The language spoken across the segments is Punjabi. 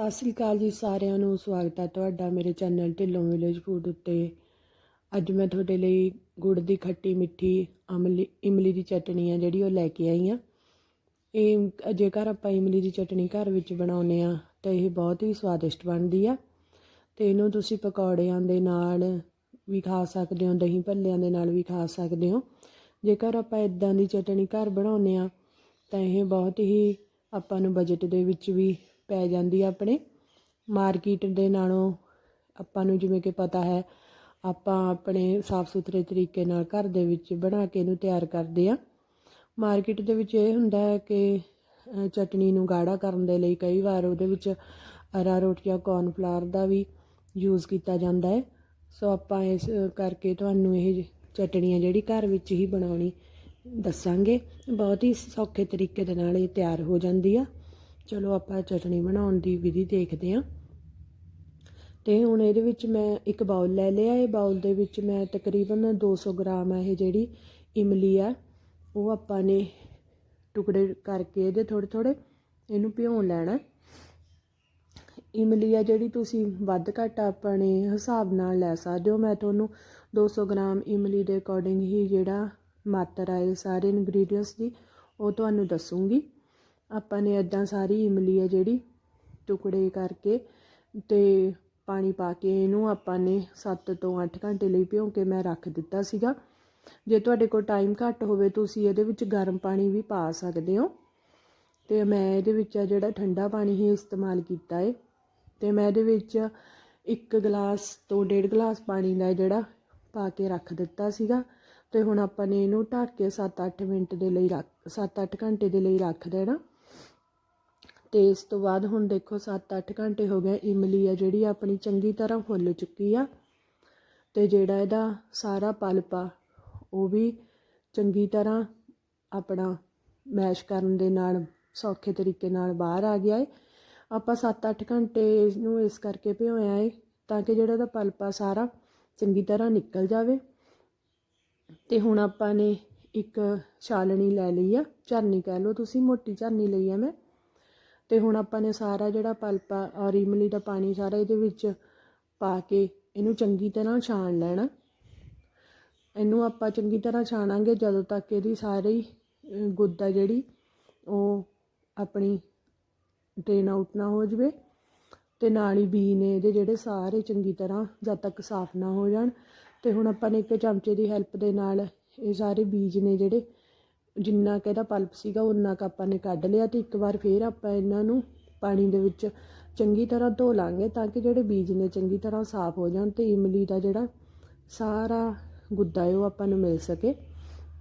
ਸਤਿ ਸ੍ਰੀ ਅਕਾਲ ਜੀ ਸਾਰਿਆਂ ਨੂੰ, ਸਵਾਗਤ ਹੈ ਤੁਹਾਡਾ ਮੇਰੇ ਚੈਨਲ ਢਿੱਲੋਂ ਵਿਲੇਜ ਫੂਡ ਉੱਤੇ। ਅੱਜ ਮੈਂ ਤੁਹਾਡੇ ਲਈ ਗੁੜ ਦੀ ਖੱਟੀ ਮਿੱਠੀ ਅਮਲੀ, ਇਮਲੀ ਦੀ ਚਟਣੀ ਆ ਜਿਹੜੀ ਉਹ ਲੈ ਕੇ ਆਈ ਆ। ਇਹ ਜੇਕਰ ਆਪਾਂ ਇਮਲੀ ਦੀ ਚਟਣੀ ਘਰ ਵਿੱਚ ਬਣਾਉਨੇ ਆ, ਤਾਂ ਇਹ ਬਹੁਤ ਹੀ ਸਵਾਦਿਸ਼ਟ ਬਣਦੀ ਆ। ਤੇ ਇਹਨੂੰ ਤੁਸੀਂ ਪਕੌੜਿਆਂ ਦੇ ਨਾਲ ਵੀ ਖਾ ਸਕਦੇ ਹੋ, ਦਹੀਂ ਭੱਲਿਆਂ ਦੇ ਨਾਲ ਵੀ ਖਾ ਸਕਦੇ ਹੋ। ਜੇਕਰ ਆਪਾਂ ਇਦਾਂ ਦੀ ਚਟਣੀ ਘਰ ਬਣਾਉਨੇ ਆ, ਤਾਂ ਇਹ ਬਹੁਤ ਹੀ ਆਪਾਂ ਨੂੰ ਬਜਟ ਦੇ ਵਿੱਚ ਵੀ ਪੈ ਜਾਂਦੀ ਆ ਆਪਣੇ। ਮਾਰਕੀਟ ਦੇ ਨਾਲੋਂ ਆਪਾਂ ਨੂੰ ਜਿਵੇਂ ਕਿ ਪਤਾ ਹੈ, ਆਪਾਂ ਆਪਣੇ ਸਾਫ਼ ਸੁਥਰੇ ਤਰੀਕੇ ਨਾਲ ਘਰ ਦੇ ਵਿੱਚ ਬਣਾ ਕੇ ਇਹਨੂੰ ਤਿਆਰ ਕਰਦੇ ਆ। ਮਾਰਕੀਟ ਦੇ ਵਿੱਚ ਇਹ ਹੁੰਦਾ ਹੈ ਕਿ ਚਟਣੀ ਨੂੰ ਗਾੜਾ ਕਰਨ ਦੇ ਲਈ ਕਈ ਵਾਰ ਉਹਦੇ ਵਿੱਚ ਅਰਾਰੋਟ ਜਾਂ ਕੌਰਨਫਲਾਵਰ ਦਾ ਵੀ ਯੂਜ਼ ਕੀਤਾ ਜਾਂਦਾ ਹੈ। ਸੋ ਆਪਾਂ ਇਸ ਕਰਕੇ ਤੁਹਾਨੂੰ ਇਹ ਚਟਣੀ ਆ ਜਿਹੜੀ ਘਰ ਵਿੱਚ ਹੀ ਬਣਾਉਣੀ ਦੱਸਾਂਗੇ। ਬਹੁਤ ਹੀ ਸੌਖੇ ਤਰੀਕੇ ਦੇ ਨਾਲ ਇਹ ਤਿਆਰ ਹੋ ਜਾਂਦੀ ਆ। ਚਲੋ ਆਪਾਂ ਚਟਣੀ ਬਣਾਉਣ ਦੀ ਵਿਧੀ ਦੇਖਦੇ ਹਾਂ। ਤੇ ਹੁਣ ਇਹਦੇ ਵਿੱਚ ਮੈਂ ਇੱਕ ਬਾਉਲ ਲੈ ਲਿਆ। ਇਹ ਬਾਉਲ ਦੇ ਵਿੱਚ ਮੈਂ ਤਕਰੀਬਨ 200 ਗ੍ਰਾਮ ਹੈ ਇਹ ਜਿਹੜੀ ਇਮਲੀ ਆ, ਉਹ ਆਪਾਂ ਨੇ ਟੁਕੜੇ ਕਰਕੇ ਇਹਦੇ ਥੋੜੇ ਥੋੜੇ ਇਹਨੂੰ ਭਿਉਂ ਲੈਣਾ। ਇਮਲੀ ਆ ਜਿਹੜੀ ਤੁਸੀਂ ਵੱਧ ਘੱਟ ਆਪਣੇ ਹਿਸਾਬ ਨਾਲ ਲੈ ਸਕਦੇ ਹੋ। ਮੈਂ ਤੁਹਾਨੂੰ 200 ਗ੍ਰਾਮ ਇਮਲੀ ਦੇ ਅਕੋਰਡਿੰਗ ਹੀ ਜਿਹੜਾ ਮਾਤਰਾ ਹੈ ਸਾਰੇ ਇਨਗਰੀਡੀਅੰਟਸ ਦੀ, ਉਹ ਤੁਹਾਨੂੰ ਦੱਸੂਗੀ। ਆਪਾਂ ਨੇ ਇਦਾਂ ਸਾਰੀ ਇਮਲੀ ਹੈ ਜਿਹੜੀ ਟੁਕੜੇ ਕਰਕੇ ਤੇ ਪਾਣੀ ਪਾ ਕੇ ਇਹਨੂੰ ਆਪਾਂ ਨੇ 7 ਤੋਂ 8 ਘੰਟੇ ਲਈ ਭਿਉਂ ਕੇ ਮੈਂ ਰੱਖ ਦਿੱਤਾ ਸੀਗਾ। ਜੇ ਤੁਹਾਡੇ ਕੋਲ ਟਾਈਮ ਘੱਟ ਹੋਵੇ, ਤੁਸੀਂ ਇਹਦੇ ਵਿੱਚ ਗਰਮ ਪਾਣੀ ਵੀ ਪਾ ਸਕਦੇ ਹੋ। ਤੇ ਮੈਂ ਇਹਦੇ ਵਿੱਚ ਆ ਜਿਹੜਾ ਠੰਡਾ ਪਾਣੀ ਹੀ ਇਸਤੇਮਾਲ ਕੀਤਾ ਹੈ ਤੇ ਮੈਂ ਇਹਦੇ ਵਿੱਚ ਇੱਕ ਗਲਾਸ ਤੋਂ ਡੇਢ ਗਲਾਸ ਪਾਣੀ ਦਾ ਜਿਹੜਾ ਪਾ ਕੇ ਰੱਖ ਦਿੱਤਾ ਸੀਗਾ। ਤੇ ਹੁਣ ਆਪਾਂ ਨੇ ਇਹਨੂੰ ਢੱਕ ਕੇ 7-8 ਮਿੰਟ ਦੇ ਲਈ ਰੱਖ 7-8 ਘੰਟੇ ਦੇ ਲਈ ਰੱਖ ਦੇਣਾ। ਤੇ ਇਸ ਤੋਂ ਬਾਅਦ ਹੁਣ ਦੇਖੋ 7-8 ਘੰਟੇ ਹੋ ਗਏ, ਇਮਲੀ ਆ ਜਿਹੜੀ ਆਪਣੀ ਚੰਗੀ ਤਰ੍ਹਾਂ ਫੁੱਲ ਚੁੱਕੀ ਆ ਤੇ ਜਿਹੜਾ ਇਹਦਾ ਸਾਰਾ ਪਲਪ ਆ, ਉਹ ਵੀ ਚੰਗੀ ਤਰ੍ਹਾਂ ਆਪਣਾ ਮੈਸ਼ ਕਰਨ ਦੇ ਨਾਲ, ਸੌਖੇ ਤਰੀਕੇ ਨਾਲ ਬਾਹਰ ਆ ਗਿਆ ਏ। ਆਪਾਂ 7-8 ਘੰਟੇ ਨੂੰ ਇਸ ਕਰਕੇ ਭਿਓਇਆ ਏ ਤਾਂ ਕਿ ਜਿਹੜਾ ਇਹਦਾ ਪਲਪ ਆ ਸਾਰਾ ਚੰਗੀ ਤਰ੍ਹਾਂ ਨਿਕਲ ਜਾਵੇ। ਤੇ ਹੁਣ ਆਪਾਂ ਨੇ ਇੱਕ ਛਾਲਣੀ ਲੈ ਲਈ ਆ, ਝਰਨੀ ਕਹਿ ਲਓ ਤੁਸੀਂ, ਮੋਟੀ ਝਰਨੀ ਲਈ ਆ ਮੈਂ। ਅਤੇ ਹੁਣ ਆਪਾਂ ਨੇ ਸਾਰਾ ਜਿਹੜਾ ਪਲਪ ਆ ਔਰ ਇਮਲੀ ਦਾ ਪਾਣੀ ਸਾਰਾ ਇਹਦੇ ਵਿੱਚ ਪਾ ਕੇ ਇਹਨੂੰ ਚੰਗੀ ਤਰ੍ਹਾਂ ਛਾਣ ਲੈਣਾ। ਇਹਨੂੰ ਆਪਾਂ ਚੰਗੀ ਤਰ੍ਹਾਂ ਛਾਣਾਂਗੇ ਜਦੋਂ ਤੱਕ ਇਹਦੀ ਸਾਰੀ ਗੁੱਦ ਆ ਜਿਹੜੀ ਉਹ ਆਪਣੀ ਡਰੇਨ ਆਊਟ ਨਾ ਹੋ ਜਵੇ ਤੇ ਨਾਲ ਹੀ ਬੀ ਨੇ ਇਹਦੇ ਜਿਹੜੇ ਸਾਰੇ ਚੰਗੀ ਤਰ੍ਹਾਂ ਜਦ ਤੱਕ ਸਾਫ਼ ਨਾ ਹੋ ਜਾਣ। ਤੇ ਹੁਣ ਆਪਾਂ ਨੇ ਇੱਕ ਚਮਚੇ ਦੀ ਹੈਲਪ ਦੇ ਨਾਲ ਇਹ ਸਾਰੇ ਬੀਜ ਨੇ ਜਿਹੜੇ ਜਿੰਨਾ ਕੁ ਇਹਦਾ ਪਲਪ ਸੀਗਾ ਉਨਾ ਕੁ ਆਪਾਂ ਨੇ ਕੱਢ ਲਿਆ ਅਤੇ ਇੱਕ ਵਾਰ ਫਿਰ ਆਪਾਂ ਇਹਨਾਂ ਨੂੰ ਪਾਣੀ ਦੇ ਵਿੱਚ ਚੰਗੀ ਤਰ੍ਹਾਂ ਧੋ ਲਾਂਗੇ ਤਾਂ ਕਿ ਜਿਹੜੇ ਬੀਜ ਨੇ ਚੰਗੀ ਤਰ੍ਹਾਂ ਸਾਫ਼ ਹੋ ਜਾਣ ਅਤੇ ਇਮਲੀ ਦਾ ਜਿਹੜਾ ਸਾਰਾ ਗੁੱਦਾ ਹੈ ਉਹ ਆਪਾਂ ਨੂੰ ਮਿਲ ਸਕੇ।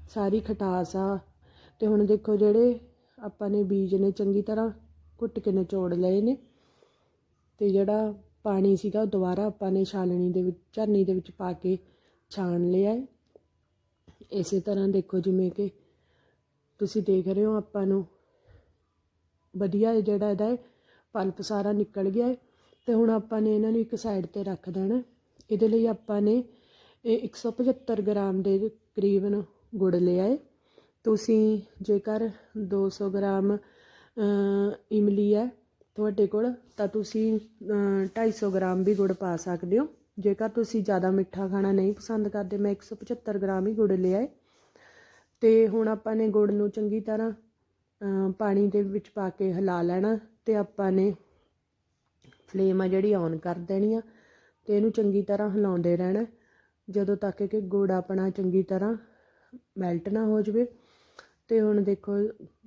ਸਾਰੀ ਖਟਾਸ ਆ। ਅਤੇ ਹੁਣ ਦੇਖੋ ਜਿਹੜੇ ਆਪਾਂ ਨੇ ਬੀਜ ਨੇ ਚੰਗੀ ਤਰ੍ਹਾਂ ਘੁੱਟ ਕੇ ਨਿਚੋੜ ਲਏ ਨੇ ਅਤੇ ਜਿਹੜਾ ਪਾਣੀ ਸੀਗਾ ਉਹ ਦੁਬਾਰਾ ਆਪਾਂ ਨੇ ਛਾਲਣੀ ਦੇ ਵਿੱਚ, ਝਰਨੀ ਦੇ ਵਿੱਚ ਪਾ ਕੇ ਛਾਣ ਲਿਆ ਹੈ। ਇਸੇ ਤਰ੍ਹਾਂ ਦੇਖੋ ਜਿਵੇਂ ਕਿ ਤੁਸੀਂ ਦੇਖ ਰਹੇ ਹੋ ਆਪਾਂ ਨੂੰ। ਵਧੀਆ ਜਿਹੜਾ ਇਹਦਾ ਪਲਪ ਸਾਰਾ ਨਿਕਲ ਗਿਆ ਹੈ। ਤੇ ਹੁਣ ਆਪਾਂ ਨੇ ਇਹਨਾਂ ਨੂੰ ਇੱਕ ਸਾਈਡ ਤੇ ਰੱਖ ਦੇਣਾ ਇਹਦੇ ਲਈ ਆਪਾਂ ਨੇ ਇਹ 175 ਗ੍ਰਾਮ ਦੇ ਕਰੀਬਨ ਗੁੜ ਲਿਆ ਹੈ। ਤੁਸੀਂ ਜੇਕਰ 200 ਗ੍ਰਾਮ ਇਮਲੀ ਹੈ ਤੁਹਾਡੇ ਕੋਲ ਤਾਂ ਤੁਸੀਂ ਅ, 250 ਗ੍ਰਾਮ ਵੀ ਗੁੜ ਪਾ ਸਕਦੇ ਹੋ। ਜੇਕਰ ਤੁਸੀਂ ਜ਼ਿਆਦਾ ਮਿੱਠਾ ਖਾਣਾ ਨਹੀਂ ਪਸੰਦ ਕਰਦੇ ਮੈਂ 175 ਗ੍ਰਾਮ ਹੀ ਗੁੜ ਲਿਆ ਹੈ। ਅਤੇ ਹੁਣ ਆਪਾਂ ਨੇ ਗੁੜ ਨੂੰ ਚੰਗੀ ਤਰ੍ਹਾਂ ਪਾਣੀ ਦੇ ਵਿੱਚ ਪਾ ਕੇ ਹਿਲਾ ਲੈਣਾ ਅਤੇ ਆਪਾਂ ਨੇ ਫਲੇਮ ਆ ਜਿਹੜੀ ਔਨ ਕਰ ਦੇਣੀ ਆ ਅਤੇ ਇਹਨੂੰ ਚੰਗੀ ਤਰ੍ਹਾਂ ਹਿਲਾਉਂਦੇ ਰਹਿਣਾ। ਜਦੋਂ ਤੱਕ ਕਿ ਗੁੜ ਆਪਣਾ ਚੰਗੀ ਤਰ੍ਹਾਂ ਮੈਲਟ ਨਾ ਹੋ ਜਾਵੇ। ਅਤੇ ਹੁਣ ਦੇਖੋ,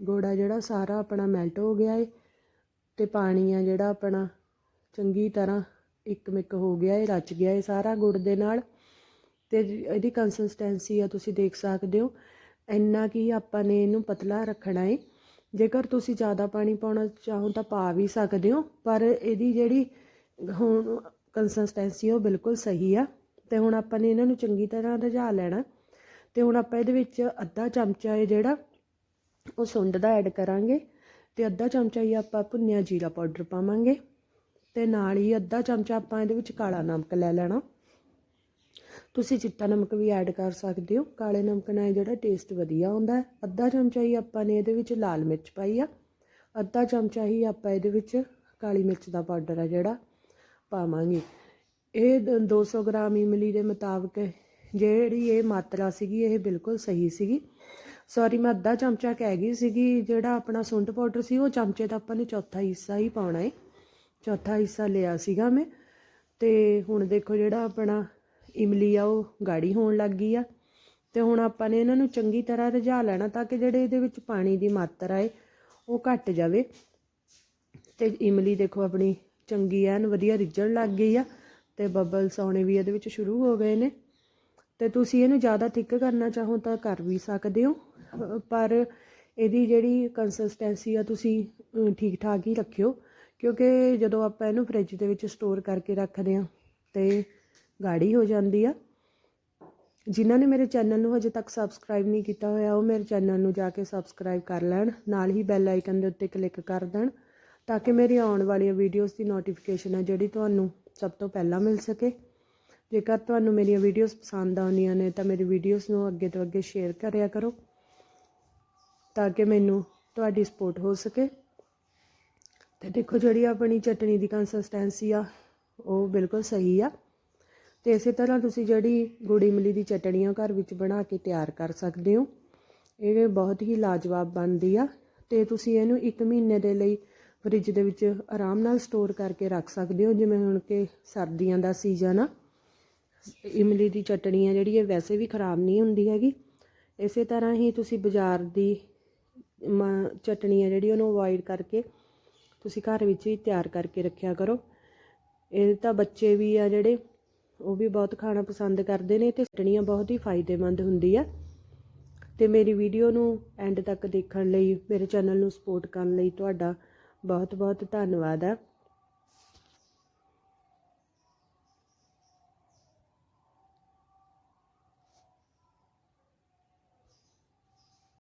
ਗੋੜਾ ਜਿਹੜਾ ਸਾਰਾ ਆਪਣਾ ਮੈਲਟ ਹੋ ਗਿਆ ਏ ਅਤੇ ਪਾਣੀ ਆ ਜਿਹੜਾ ਆਪਣਾ ਚੰਗੀ ਤਰ੍ਹਾਂ ਇੱਕ ਮਿੱਕ ਹੋ ਗਿਆ ਏ, ਰਚ ਗਿਆ ਏ ਸਾਰਾ ਗੁੜ ਦੇ ਨਾਲ। ਅਤੇ ਇਹਦੀ ਕੰਸਿਸਟੈਂਸੀ ਆ ਤੁਸੀਂ ਦੇਖ ਸਕਦੇ ਹੋ। ਇੰਨਾ ਕਿ ਆਪਾਂ ਨੇ ਇਹਨੂੰ ਪਤਲਾ ਰੱਖਣਾ ਏ। ਜੇਕਰ ਤੁਸੀਂ ਜ਼ਿਆਦਾ ਪਾਣੀ ਪਾਉਣਾ ਚਾਹੋ ਤਾਂ ਪਾ ਵੀ ਸਕਦੇ ਹੋ, ਪਰ ਇਹਦੀ ਜਿਹੜੀ ਹੁਣ ਕੰਸਿਸਟੈਂਸੀ ਉਹ ਬਿਲਕੁਲ ਸਹੀ ਆ। ਤੇ ਹੁਣ ਆਪਾਂ ਨੇ ਇਹਨਾਂ ਨੂੰ ਚੰਗੀ ਤਰ੍ਹਾਂ ਰਝਾ ਲੈਣਾ। ਤੇ ਹੁਣ ਆਪਾਂ ਇਹਦੇ ਵਿੱਚ ਅੱਧਾ ਚਮਚਾ ਹੈ ਜਿਹੜਾ, ਉਹ ਸੁੰਡ ਦਾ ਐਡ ਕਰਾਂਗੇ। ਤੇ ਅੱਧਾ ਚਮਚਾ ਹੀ ਆਪਾਂ ਭੁੰਨਿਆ ਜੀਰਾ ਪਾਊਡਰ ਪਾਵਾਂਗੇ। ਤੇ ਨਾਲ ਹੀ ਅੱਧਾ ਚਮਚਾ ਆਪਾਂ ਇਹਦੇ ਵਿੱਚ ਕਾਲਾ ਨਮਕ ਲੈ ਲੈਣਾ। ਤੁਸੀਂ ਚਿੱਟਾ ਨਮਕ ਵੀ ਐਡ ਕਰ ਸਕਦੇ ਹੋ। ਕਾਲੇ ਨਮਕ ਨਾਲ ਜਿਹੜਾ ਟੇਸਟ ਵਧੀਆ ਆਉਂਦਾ ਹੈ। ਅੱਧਾ ਚਮਚਾ ਹੀ ਆਪਾਂ ਨੇ ਇਹਦੇ ਵਿੱਚ ਲਾਲ ਮਿਰਚ ਪਾਈ ਆ। ਅੱਧਾ ਚਮਚਾ ਹੀ ਆਪਾਂ ਇਹਦੇ ਵਿੱਚ ਕਾਲੀ ਮਿਰਚ ਦਾ ਪਾਊਡਰ ਆ ਜਿਹੜਾ ਪਾਵਾਂਗੇ। ਇਹ ਦ- 200 ਗ੍ਰਾਮ ਇਮਲੀ ਦੇ ਮੁਤਾਬਕ ਜਿਹੜੀ ਇਹ ਮਾਤਰਾ ਸੀਗੀ, ਇਹ ਬਿਲਕੁਲ ਸਹੀ ਸੀਗੀ। ਸੌਰੀ ਮੈਂ ਅੱਧਾ ਚਮਚਾ ਕਹਿ ਗਈ ਸੀਗੀ, ਜਿਹੜਾ ਆਪਣਾ ਸੁੰਡ ਪਾਊਡਰ ਸੀ, ਉਹ ਚਮਚੇ ਦਾ ਆਪਾਂ ਨੇ ਚੌਥਾ ਹਿੱਸਾ ਹੀ ਪਾਉਣਾ ਹੈ ਚੌਥਾ ਹਿੱਸਾ ਲਿਆ ਸੀਗਾ ਮੈਂ। ਤੇ ਹੁਣ ਦੇਖੋ ਜਿਹੜਾ ਆਪਣਾ ਇਮਲੀ ਆ, ਉਹ ਗਾੜੀ ਹੋਣ ਲੱਗ ਗਈ ਆ। ਅਤੇ ਹੁਣ ਆਪਾਂ ਨੇ ਇਹਨਾਂ ਨੂੰ ਚੰਗੀ ਤਰ੍ਹਾਂ ਰਝਾ ਲੈਣਾ ਤਾਂ ਕਿ ਜਿਹੜੇ ਇਹਦੇ ਵਿੱਚ ਪਾਣੀ ਦੀ ਮਾਤਰਾ ਹੈ ਉਹ ਘਟ ਜਾਵੇ। ਤੇ ਇਮਲੀ ਦੇਖੋ ਆਪਣੀ ਚੰਗੀ ਐਨ ਵਧੀਆ ਰਿੱਝਣ ਲੱਗ ਗਈ ਆ ਤੇ ਬਬਲਸ ਆਉਣੇ ਵੀ ਇਹਦੇ ਵਿੱਚ ਸ਼ੁਰੂ ਹੋ ਗਏ ਨੇ। ਤੇ ਤੁਸੀਂ ਇਹਨੂੰ ਜ਼ਿਆਦਾ ਥਿੱਕ ਕਰਨਾ ਚਾਹੋ ਤਾਂ ਕਰ ਵੀ ਸਕਦੇ ਹੋ, ਪਰ ਇਹਦੀ ਜਿਹੜੀ ਕੰਸਿਸਟੈਂਸੀ ਆ ਤੁਸੀਂ ਠੀਕ ਠਾਕ ਹੀ ਰੱਖਿਓ, ਕਿਉਂਕਿ ਜਦੋਂ ਆਪਾਂ ਇਹਨੂੰ ਫ੍ਰਿਜ ਦੇ ਵਿੱਚ ਸਟੋਰ ਕਰਕੇ ਰੱਖਦੇ ਆ ਤੇ ਗਾੜੀ ਹੋ ਜਾਂਦੀ ਆ। ਜਿਨ੍ਹਾਂ ਨੇ ਮੇਰੇ ਚੈਨਲ ਨੂੰ ਹਜੇ ਤੱਕ ਸਬਸਕ੍ਰਾਈਬ ਨਹੀਂ ਕੀਤਾ ਹੋਇਆ, ਉਹ ਮੇਰੇ ਚੈਨਲ ਨੂੰ ਜਾ ਕੇ ਸਬਸਕ੍ਰਾਈਬ ਕਰ ਲੈਣ। ਨਾਲ ਹੀ ਬੈਲ ਆਈਕਨ ਦੇ ਉੱਤੇ ਕਲਿੱਕ ਕਰ ਦੇਣ, ਤਾਂ ਕਿ ਮੇਰੀ ਆਉਣ ਵਾਲੀਆਂ ਵੀਡੀਓਜ਼ ਦੀ ਨੋਟੀਫਿਕੇਸ਼ਨ ਹੈ ਜਿਹੜੀ ਤੁਹਾਨੂੰ ਸਭ ਤੋਂ ਪਹਿਲਾਂ ਮਿਲ ਸਕੇ। ਜੇਕਰ ਤੁਹਾਨੂੰ ਮੇਰੀਆਂ ਵੀਡੀਓਜ਼ ਪਸੰਦ ਆਉਂਦੀਆਂ ਨੇ, ਤਾਂ ਮੇਰੀ ਵੀਡੀਓਜ਼ ਨੂੰ ਅੱਗੇ ਤੋਂ ਅੱਗੇ ਸ਼ੇਅਰ ਕਰਿਆ ਕਰੋ, ਤਾਂ ਕਿ ਮੈਨੂੰ ਤੁਹਾਡੀ ਸਪੋਰਟ ਹੋ ਸਕੇ। ਤੇ ਦੇਖੋ ਜਿਹੜੀ ਆਪਣੀ ਚਟਣੀ ਦੀ ਕੰਸਿਸਟੈਂਸੀ ਆ, ਉਹ ਬਿਲਕੁਲ ਸਹੀ ਆ। ਤੇ ਇਸੇ ਤਰ੍ਹਾਂ ਤੁਸੀਂ ਜਿਹੜੀ ਗੁੜ ਇਮਲੀ ਦੀ ਚਟਣੀ ਆ ਘਰ ਵਿੱਚ ਬਣਾ ਕੇ ਤਿਆਰ ਕਰ ਸਕਦੇ ਹੋ। ਇਹ ਬਹੁਤ ਹੀ ਲਾਜਵਾਬ ਬਣਦੀ ਆ ਤੇ ਤੁਸੀਂ ਇਹਨੂੰ 1 ਮਹੀਨੇ ਦੇ ਲਈ ਫ੍ਰਿਜ ਦੇ ਵਿੱਚ ਆਰਾਮ ਨਾਲ ਸਟੋਰ ਕਰਕੇ ਰੱਖ ਸਕਦੇ ਹੋ, ਜਿਵੇਂ ਹੁਣ ਕਿ ਸਰਦੀਆਂ ਦਾ ਸੀਜ਼ਨ ਆ। ਇਮਲੀ ਦੀ ਚਟਣੀ ਆ ਜਿਹੜੀ ਇਹ ਵੈਸੇ ਵੀ ਖਰਾਬ ਨਹੀਂ ਹੁੰਦੀ ਹੈਗੀ। ਇਸੇ ਤਰ੍ਹਾਂ ਹੀ ਤੁਸੀਂ ਬਾਜ਼ਾਰ ਦੀ ਮ- ਚਟਣੀ ਆ ਜਿਹੜੀ ਉਹਨੂੰ ਅਵੋਇਡ ਕਰਕੇ ਤੁਸੀਂ ਘਰ ਵਿੱਚ ਹੀ ਤਿਆਰ ਕਰਕੇ ਰੱਖਿਆ ਕਰੋ। ਇਹ ਤਾਂ ਬੱਚੇ ਵੀ ਆ ਜਿਹੜੇ ਉਹ ਵੀ ਬਹੁਤ ਖਾਣਾ ਪਸੰਦ ਕਰਦੇ ਨੇ ਤੇ ਚਟਣੀਆਂ ਬਹੁਤ ਹੀ ਫਾਇਦੇਮੰਦ ਹੁੰਦੀ ਆ। ਤੇ ਮੇਰੀ ਵੀਡੀਓ ਨੂੰ ਐਂਡ ਤੱਕ ਦੇਖਣ ਲਈ, ਮੇਰੇ ਚੈਨਲ ਨੂੰ ਸਪੋਰਟ ਕਰਨ ਲਈ ਤੁਹਾਡਾ ਬਹੁਤ ਬਹੁਤ ਧੰਨਵਾਦ ਆ।